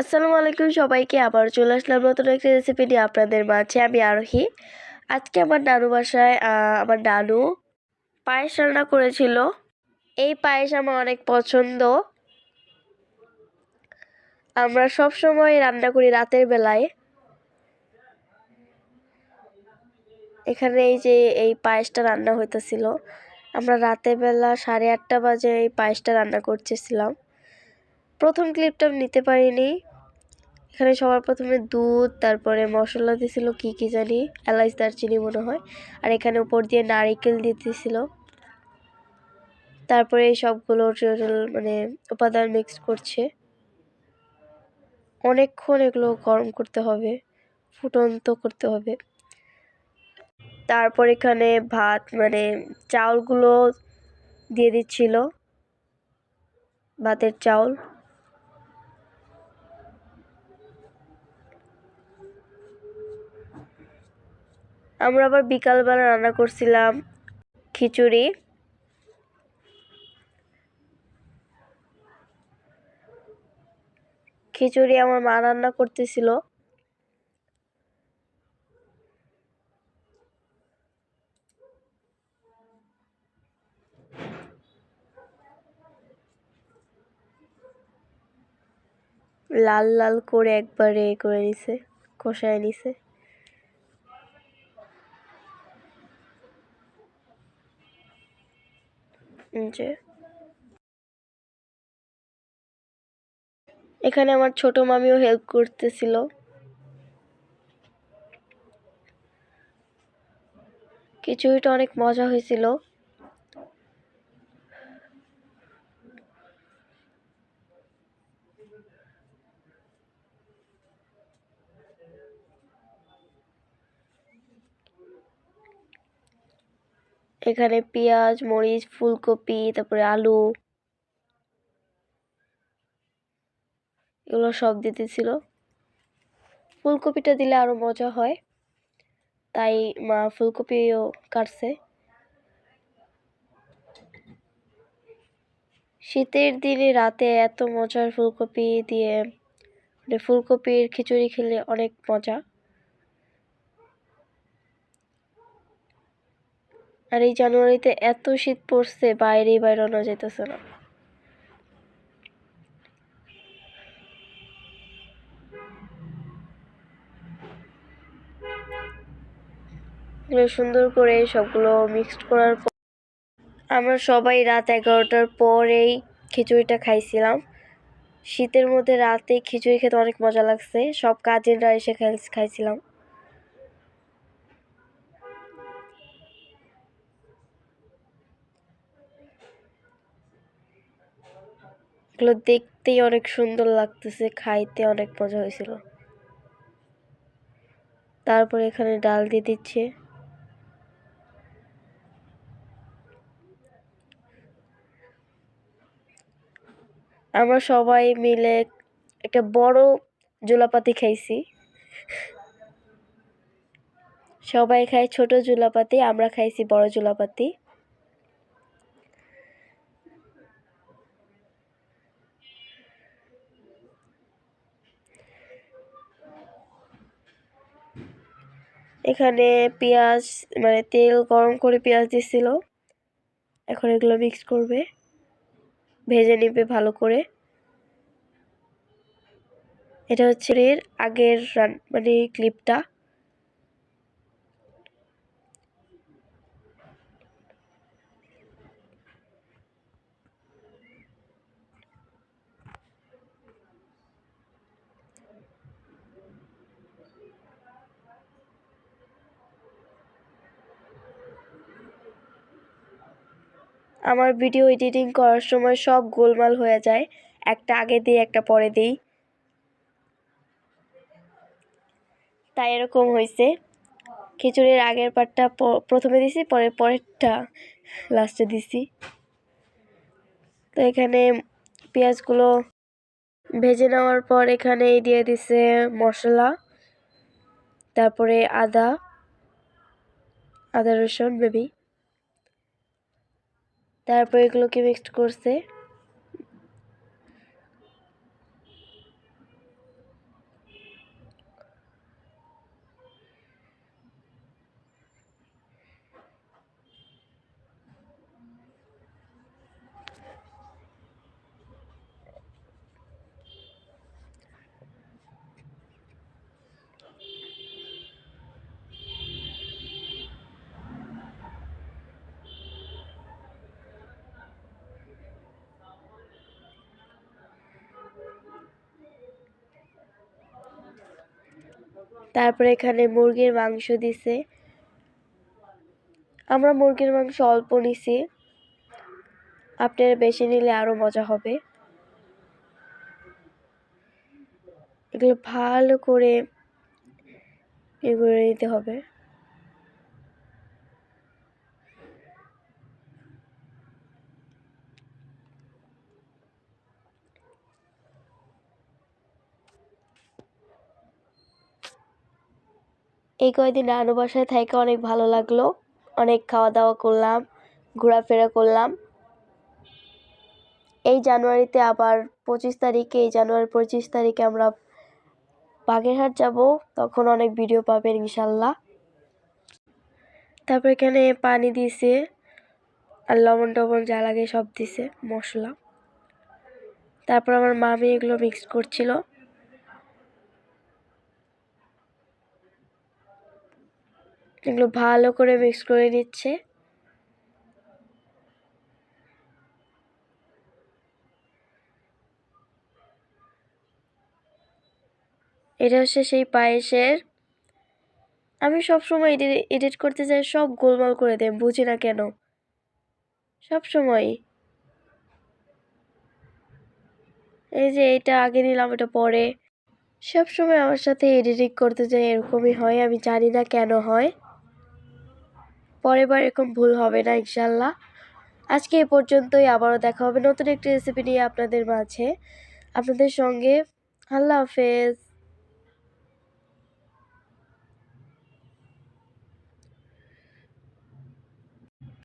আসসালামু আলাইকুম সবাইকে, আবার চলে আসলাম নতুন একটা রেসিপি নিয়ে আপনাদের মাঝে। আমি আরোহী। আজকে আমার নানু বাসায় আমার নানু পায়েস রান্না করেছিল। এই পায়েস আমার অনেক পছন্দ। আমরা সব সময় রান্না করি রাতের বেলায়। এখানে এই যে, এই পায়েসটা রান্না হইতেছিল। আমরা রাতের বেলা সাড়ে আটটা বাজে এই পায়েসটা রান্না করতেছিলাম। প্রথম ক্লিপটা নিতে পারিনি। এখানে সবার প্রথমে দুধ, তারপরে মশলা দিছিল কি কি জানি, এলাচ, দারচিনি মনে হয়। আর এখানে উপর দিয়ে নারিকেল দিতেছিল। তারপরে এই সবগুলো মানে উপাদান মিক্স করছে। অনেকক্ষণ এগুলো গরম করতে হবে, ফুটন্ত করতে হবে। তারপর এখানে ভাত মানে চাউলগুলো দিয়ে দিচ্ছিল। ভাতের চাউল। আমরা আবার বিকালবেলা রান্না করছিলাম খিচুড়ি। খিচুড়ি আমার মা রান্না করতেছিল। লাল লাল করে একবারে করে নিছে, কষায় নিছে। যে এখানে আমার ছোট মামিও হেল্প করতেছিল। খিচুড়িটা অনেক মজা হয়েছিল। এখানে পেঁয়াজ, মরিচ, ফুলকপি, তারপরে আলু এগুলো সব দিতেছিল। ফুলকপিটা দিলে আরও মজা হয়। তাই মা ফুলকপিও কাটছে। শীতের দিনে রাতে এত মজার ফুলকপি দিয়ে মানে ফুলকপির খিচুড়ি খেলে অনেক মজা। আর এই জানুয়ারিতে এত শীত পড়ছে, বাইরে বাইরানো যেতেছে না। সুন্দর করে সবগুলো মিক্সড করার পর আমরা সবাই রাত এগারোটার পরেই খিচুড়িটা খাইছিলাম। শীতের মধ্যে রাতে খিচুড়ি খেতে অনেক মজা লাগছে, সব কাজিনরা এসে খাই- খাইছিলাম। এগুলো দেখতেই অনেক সুন্দর লাগতেছে, খাইতে অনেক মজা হয়েছিল। তারপর এখানে ডাল দিয়ে দিচ্ছে। আমরা সবাই মিলে একটা বড় জোলাপাতি খাইছি। সবাই খায় ছোট জোলাপাতি, আমরা খাইছি বড় জোলাপাতি। এখানে পেঁয়াজ মানে তেল গরম করে পেঁয়াজ দিছিল। এখন এগুলো মিক্স করবে। ভেজে নিবে ভালো করে। এটা হচ্ছে আগের রান মানে ক্লিপটা আমার ভিডিও এডিটিং করার সময় সব গোলমাল হয়ে যায়। একটা আগে দিই, একটা পরে দিই। তাই এরকম হয়েছে খিচুড়ির আগের পার্টটা প- প্রথমে দিছি, পরে, পরেরটা লাস্টে দিছি। তো এখানে পেঁয়াজগুলো ভেজে নেওয়ার পর এখানে দিয়ে দিছে মশলা, তারপরে আদা আদা রসুন বেবি তারপর এগুলোকে মিক্সড করছে। তারপরে এখানে মুরগির মাংস দিছে। আমরা মুরগির মাংস অল্প নিছি। আপনারা বেশি নিলে আরও মজা হবে। এগুলো ভালো করে এগুলো নিতে হবে। এই কয়দিন নানু বাসায় থেকে অনেক ভালো লাগল। অনেক খাওয়া দাওয়া করলাম, ঘোরাফেরা করলাম। এই জানুয়ারিতে আবার পঁচিশ তারিখে, এই জানুয়ারি পঁচিশ তারিখে আমরা বাগেরহাট যাব। তখন অনেক ভিডিও পাবেন ইনশাল্লাহ। তারপর এখানে পানি দিছে আর লবণ টবণ যা লাগে সব দিছে, মশলা। তারপর আমার মামি এগুলো মিক্স করছিল। এগুলো ভালো করে মিক্স করে নিচ্ছে। এটা হচ্ছে সেই পায়েসের। আমি সব সময় এডিট করতে চাই সব গোলমাল করে দেয়, বুঝি না কেন। সব সময় এই যে এটা আগে নিলাম, এটা পরে। সব সময় আমার সাথে এডিটিং করতে যাই, এরকমই হয়, আমি জানি না কেন হয়। পরের বার এরকম ভুল হবে না ইনশাল্লাহ আজকে এ পর্যন্তই, আবারও দেখা হবে নতুন একটি রেসিপি নিয়ে আপনাদের মাঝে। আপনাদের সঙ্গে, আল্লাহ হাফেজ।